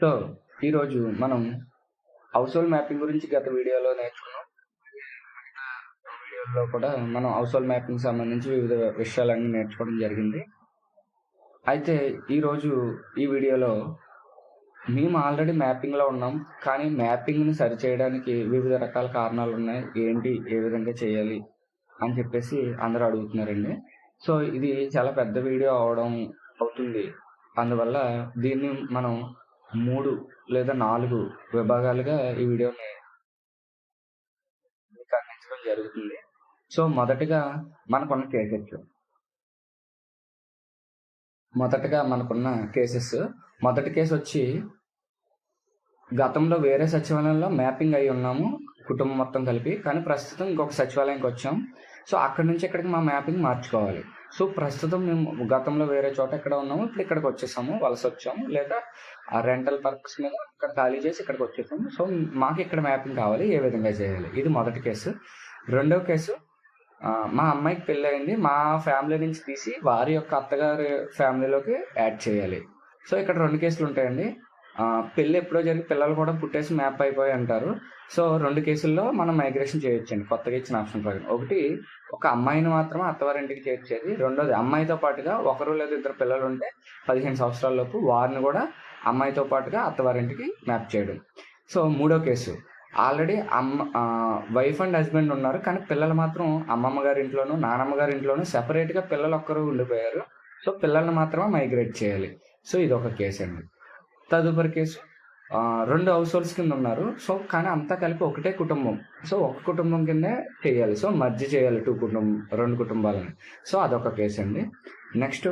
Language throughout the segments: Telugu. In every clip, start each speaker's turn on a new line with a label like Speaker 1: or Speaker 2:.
Speaker 1: సో ఈరోజు మనం హౌస్హోల్డ్ మ్యాపింగ్ గురించి గత వీడియోలో నేర్చుకున్నాం. వీడియోలో కూడా మనం హౌస్హోల్డ్ మ్యాపింగ్ సంబంధించి వివిధ విషయాలన్నీ నేర్చుకోవడం జరిగింది. అయితే ఈరోజు ఈ వీడియోలో మేము ఆల్రెడీ మ్యాపింగ్లో ఉన్నాం కానీ మ్యాపింగ్ని సరిచేయడానికి వివిధ రకాల కారణాలు ఉన్నాయి. ఏంటి ఏ విధంగా చేయాలి అని చెప్పేసి అందరూ అడుగుతున్నారండి. సో ఇది చాలా పెద్ద వీడియో అవడం అవుతుంది. అందువల్ల దీన్ని మనం మూడు లేదా నాలుగు విభాగాలుగా ఈ వీడియోని మీకు అందించడం జరుగుతుంది. సో మొదటగా మనకున్న కేసెస్. మొదటగా మనకున్న కేసెస్. మొదటి కేసు వచ్చి గతంలో వేరే సచివాలయంలో మ్యాపింగ్ అయి ఉన్నాము కుటుంబం మొత్తం కలిపి. కానీ ప్రస్తుతం ఇంకొక సచివాలయంకి వచ్చాం. సో అక్కడి నుంచి ఇక్కడికి మా మ్యాపింగ్ మార్చుకోవాలి. సో ప్రస్తుతం మేము గతంలో వేరే చోట ఎక్కడ ఉన్నాము ఇప్పుడు ఇక్కడికి వచ్చేసాము వలస వచ్చాము లేదా ఆ రెంటల్ పర్క్స్ మీద ఇక్కడ ఖాళీ చేసి ఇక్కడికి వచ్చేసాము. సో మాకు ఇక్కడ మ్యాపింగ్ కావాలి ఏ విధంగా చేయాలి? ఇది మొదటి కేసు. రెండవ కేసు మా అమ్మాయికి పెళ్ళయింది మా ఫ్యామిలీ నుంచి తీసి వారి యొక్క అత్తగారి ఫ్యామిలీలోకి యాడ్ చేయాలి. సో ఇక్కడ రెండు కేసులు ఉంటాయండి. పెళ్ళి ఎప్పుడో జరిగి పిల్లలు కూడా పుట్టేసి మ్యాప్ అయిపోయి అంటారు. సో రెండు కేసుల్లో మనం మైగ్రేషన్ చేయొచ్చండి కొత్తగా ఇచ్చిన ఆప్షన్ ప్రకారం. ఒకటి ఒక అమ్మాయిని మాత్రం అత్తవారింటికి చేర్చేది. రెండోది అమ్మాయితో పాటుగా ఒకరు లేదా ఇద్దరు పిల్లలు ఉంటే పదిహేను సంవత్సరాల లోపు వారిని కూడా అమ్మాయితో పాటుగా అత్తవారింటికి మ్యాప్ చేయడం. సో మూడో కేసు. ఆల్రెడీ అమ్మ వైఫ్ అండ్ హస్బెండ్ ఉన్నారు కానీ పిల్లలు మాత్రం అమ్మమ్మ గారి ఇంట్లోనూ నానమ్మ గారి ఇంట్లోనూ సెపరేట్గా పిల్లలు ఒక్కరు ఉండిపోయారు. సో పిల్లల్ని మాత్రమే మైగ్రేట్ చేయాలి. సో ఇది ఒక కేసు అండి తదుపరి కేసు రెండు హౌస్ హోల్డ్స్ కింద ఉన్నారు. సో కానీ అంతా కలిపి ఒకటే కుటుంబం. సో ఒక కుటుంబం కిందే చేయాలి. సో మర్జీ చేయాలి టూ కుటుంబం రెండు కుటుంబాలని. సో అదొక కేసు అండి. నెక్స్ట్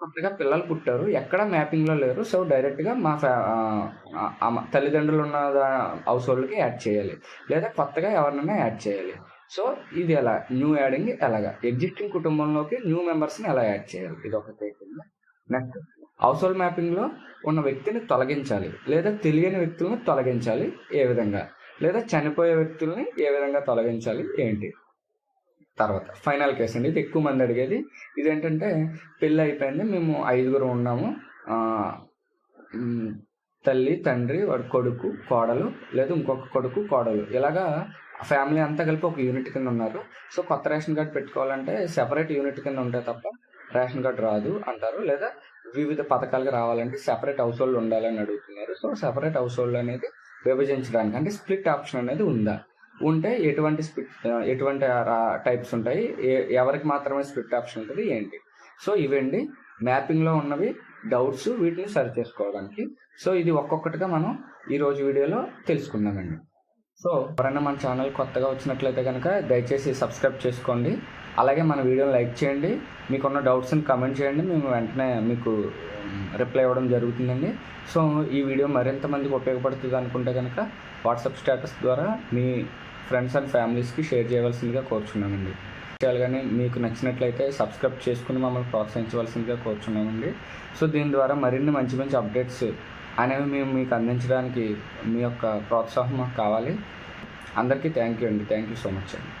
Speaker 1: కొత్తగా పిల్లలు పుట్టారు. ఎక్కడ మ్యాపింగ్లో లేరు. సో డైరెక్ట్గా మా ఫ్యా తల్లిదండ్రులు ఉన్న హౌస్ హోల్డ్కి యాడ్ చేయాలి. లేదా కొత్తగా ఎవరినైనా యాడ్ చేయాలి. సో ఇది ఎలా? న్యూ యాడింగ్ ఎలాగా? ఎగ్జిస్టింగ్ కుటుంబంలోకి న్యూ మెంబర్స్ని ఎలా యాడ్ చేయాలి? ఇది ఒక కేసు నెక్స్ట్ హౌస్ మ్యాపింగ్లో ఉన్న వ్యక్తిని తొలగించాలి. లేదా తెలియని వ్యక్తులను తొలగించాలి ఏ విధంగా? లేదా చనిపోయే వ్యక్తుల్ని ఏ విధంగా తొలగించాలి? ఏంటి? తర్వాత ఫైనల్ కేసు అండి. ఇది ఎక్కువ మంది అడిగేది. ఇదేంటంటే పెళ్ళి అయిపోయింది. మేము ఐదుగురు ఉన్నాము. తల్లి తండ్రి వాడి కొడుకు కోడలు లేదా ఇంకొక కొడుకు కోడలు. ఇలాగా ఫ్యామిలీ అంతా కలిపి ఒక యూనిట్ కింద ఉన్నారు. సో కొత్త రేషన్ కార్డు పెట్టుకోవాలంటే సెపరేట్ యూనిట్ కింద ఉంటే తప్ప రేషన్ కార్డు రాదు అంటారు. లేదా వివిధ పథకాలకు రావాలంటే సెపరేట్ హౌస్ హోల్డ్ ఉండాలని అడుగుతున్నారు. సో సెపరేట్ హౌస్ హోల్డ్ అనేది విభజించడానికి అంటే స్ప్లిట్ ఆప్షన్ అనేది ఉందా? ఉంటే ఎటువంటి స్ప్లిట్ ఎటువంటి టైప్స్ ఉంటాయి? ఎవరికి మాత్రమే స్ప్లిట్ ఆప్షన్ ఉంటుంది ఏంటి? సో ఇవండి మ్యాపింగ్లో ఉన్నవి డౌట్స్ వీటిని సరి చేసుకోవడానికి. సో ఇది ఒక్కొక్కటిగా మనం ఈరోజు వీడియోలో తెలుసుకుందామండి. సో ఎవరైనా మన ఛానల్ కొత్తగా వచ్చినట్లయితే కనుక దయచేసి సబ్స్క్రైబ్ చేసుకోండి. అలాగే మన వీడియోని లైక్ చేయండి. మీకున్న డౌట్స్ని కమెంట్ చేయండి. మేము వెంటనే మీకు రిప్లై ఇవ్వడం జరుగుతుందండి. సో ఈ వీడియో మరింత మందికి ఉపయోగపడుతుంది అనుకుంటే కనుక వాట్సాప్ స్టేటస్ ద్వారా మీ ఫ్రెండ్స్ అండ్ ఫ్యామిలీస్కి షేర్ చేయవలసిందిగా కోరుచున్నామండి. విషయాలు కానీ మీకు నచ్చినట్లయితే సబ్స్క్రైబ్ చేసుకుని మమ్మల్ని ప్రోత్సహించవలసిందిగా కోరుచున్నామండి. సో దీని ద్వారా మరిన్ని మంచి మంచి అప్డేట్స్ అనేవి మేము మీకు అందించడానికి మీ యొక్క ప్రోత్సాహం మాకు కావాలి. అందరికీ థ్యాంక్ యూ అండి. థ్యాంక్ యూ సో మచ్ అండి.